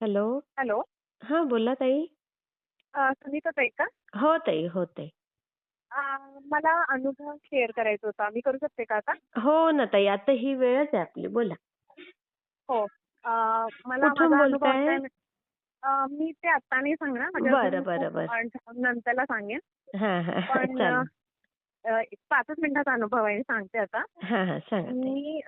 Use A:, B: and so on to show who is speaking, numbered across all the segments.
A: Hello.
B: Hello.
A: हां, बोला ताई.
B: सुनीता ताई का?
A: हो ताई, हो ताई.
B: मला अनुभव शेअर करायचा होता. मी करू शकते का आता?
A: हो ना ताई, आता ही वेळच आहे आपली. बोला.
B: हो. मला
A: बोलताय?
B: मी ते आत्ता नाही सांगणार.
A: बरं, बरं, बरं.
B: नंतरला सांगेन. पण 5च मिनिटाचा अनुभव आहे. सांगते आता. मी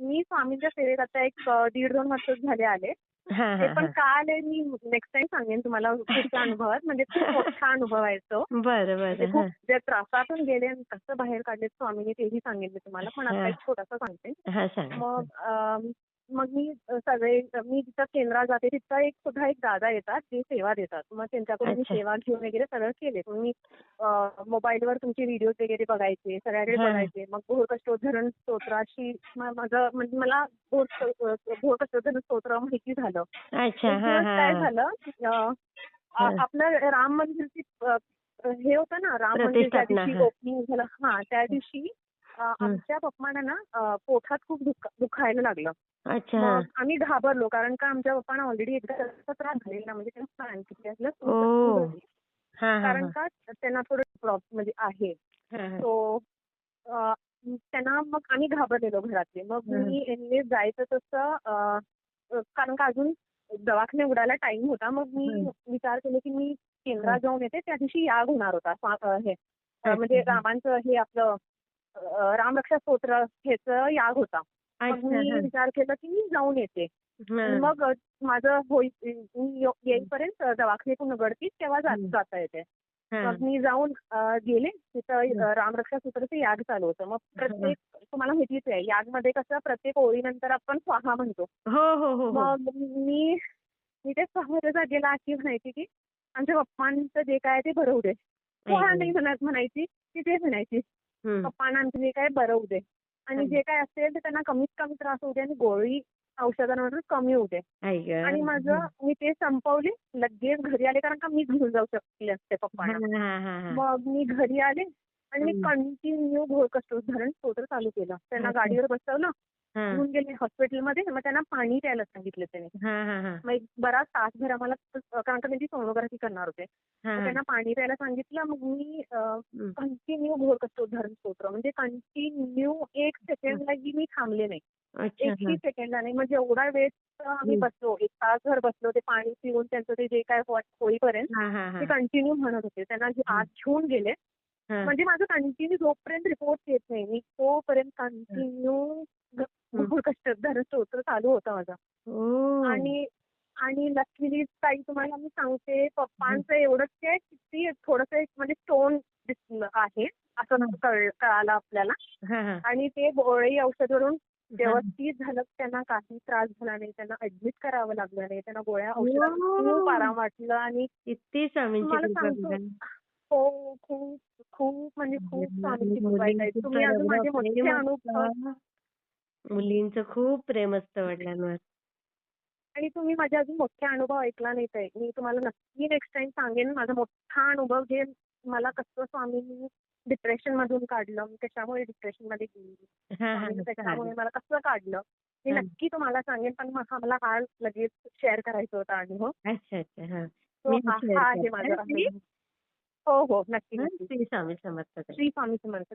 B: मी स्वामींच्या सेवेत आता एक अ, दीड-दोन वर्ष झाले आले. ते पण. का आले मी नेक्स्ट टाईम सांगेन तुम्हाला पुढच्या अनुभवात. म्हणजे खूप मोठा अनुभव आहे तो.
A: बरं,
B: म्हणजे. खूप. ज्या त्रासातून गेले आणि कसं बाहेर काढले स्वामींनी तेही सांगेन मी तुम्हाला. पण आता. एक छोटासा सांगते.
A: हां, सांगा.
B: मग मग मी सगळे मी जिथं केंद्रात जाते तिथं एक सुद्धा एक दादा येतात जे सेवा देतात. मग त्यांच्याकडून मी. सेवा घेऊन वगैरे सगळं केले. मी मोबाईलवर तुमचे व्हिडिओज वगैरे बघायचे. सगळ्याकडे. बघायचे. मग भोरकष्टोद्धरण स्तोत्राशी माझं म्हणजे मला भोर भोरकष्टोद्धरण स्तोत्र माहिती झालं.
A: अच्छा.
B: एक दिवस काय. झालं. आपलं राम मंदिरची हे होतं ना राम मंदिर ज्या
A: प्रतिष्ठापना.
B: दिवशी. ओपनिंग झालं हां त्या दिवशी. आमच्या पप्पांना ना पोटात खूप दुख दुखायला लागलं.
A: अच्छा.
B: मग आम्ही घाबरलो कारण का आमच्या पप्पांना ऑलरेडी एकदा त्याचा त्रास झालेला म्हणजे त्यांना सांगितलं
A: ओह! हां, हां,
B: कारण. का त्यांना थोडं प्रॉब्लेम म्हणजे आहे. सो त्यांना मग आम्ही घाबरलेलो घरातले. मग. मी एनिवे जायचं तसं कारण का अजून दवाखाने उघडायला टाइम होता. मग मी. विचार केला की मी केंद्रात जाऊन येते. त्या दिवशी याग होणार होता. हे म्हणजे. रामांचं हे आपलं रामरक्षा स्तोत्र ह्याचं याग होता. मग. मी. विचार केला की मी जाऊन येते. मग माझं होई मी येईपर्यंत दवाखान्यातून उघडतील तेव्हा. जाता येते. मग मी जाऊन गेले तिथं रामरक्षा सूत्राचं याग चालू होतं. मग प्रत्येक तुम्हाला माहितीच आहे यागमध्ये कसं प्रत्येक ओळीनंतर आपण स्वाहा म्हणतो.
A: हो, हो, हो.
B: मग मी मी त्या स्वाहाच्या जागेला अशी म्हणायची की आमच्या पप्पांचं जे काय ते बरं होऊ दे. स्वाहा नाही. म्हणत म्हणायची ती ते म्हणायची. आमचं जे काय बरं होऊ दे. आणि. जे काय असेल ते त्यांना कमीत कमी त्रास होऊ दे आणि गोळी औषधांवरून कमी होऊ दे. आणि माझं मी ते संपवले. लगेच घरी आले कारण का मी घेऊन जाऊ शकले असते पप्पांना. मग मी घरी आले आणि मी. कंटिन्यू भोरकष्टोद्धरण स्तोत्र चालू केलं. त्यांना. गाडीवर बसवलं. घेऊन गेले हॉस्पिटलमध्ये. मग त्यांना पाणी प्यायला सांगितलं त्याने. मग एक बराच तासभर आम्हाला कारण का त्यांची सोनोग्राफी करणार होते. मग. त्यांना पाणी प्यायला सांगितलं. मग मी. कंटिन्यू भोरकष्टोद्धरण स्तोत्र म्हणजे कंटिन्यू एक सेकंडलाही मी थांबले नाही. एकही
A: हां.
B: सेकंडला नाही. म्हणजे एवढा वेळ आम्ही. बसलो. एक तासभर बसलो. ते पाणी पिऊन त्यांचं ते जे काय होईपर्यंत ते. कंटिन्यू म्हणत होते. त्यांना जे. आत घेऊन गेले. म्हणजे माझं कंटिन्यू जोपर्यंत रिपोर्ट येत नाही मी तोपर्यंत कंटिन्यू
A: हं.
B: भोरकष्टोद्धरण स्तोत्र चालू होतं माझं. आणि आणि लकीली ताई तुम्हाला मी सांगते. पप्पांचं एवढंच आहे की ती थोडंसं एक म्हणजे स्टोन दिसलं आहे. असं. कळ कळालं आपल्याला. आणि ते गोळी औषधवरून. व्यवस्थित झालं. त्यांना काही त्रास झाला नाही. त्यांना ऍडमिट करावं लागलं नाही. त्यांना गोळ्या औषधांनी खूप! आराम वाटलं आणि
A: किती
B: तुम्हाला सांगतो. हो. खूप खूप म्हणजे खूप स्वामींची कृपा आहे ताई.
A: मुलींचं
B: तुम्ही अजून माझे मोठे अनुभव.
A: मुलींचं खूप प्रेम असतं वडिलांवर.
B: आणि तुम्ही माझे अजून मोठे अनुभव ऐकला नाही ताई. मी तुम्हाला नक्की नेक्स्ट टाइम सांगेन माझा मोठा अनुभव जे मला कसं स्वामींनी डिप्रेशनमधून काढलं. मी कशामुळे डिप्रेशनमध्ये गेली. स्वामींनी. त्याच्यामुळे. मला कसं काढलं. मी
A: हां.
B: नक्की तुम्हाला सांगेन. पण मला हा लगेच शेअर करायचा होता अनुभव.
A: अच्छा, अच्छा. हां.
B: हा हा आहे माझा
A: हं.
B: अनुभव. हो, हो. नक्की. नक्की.
A: श्री स्वामी समर्थ.
B: श्री स्वामी समर्थ.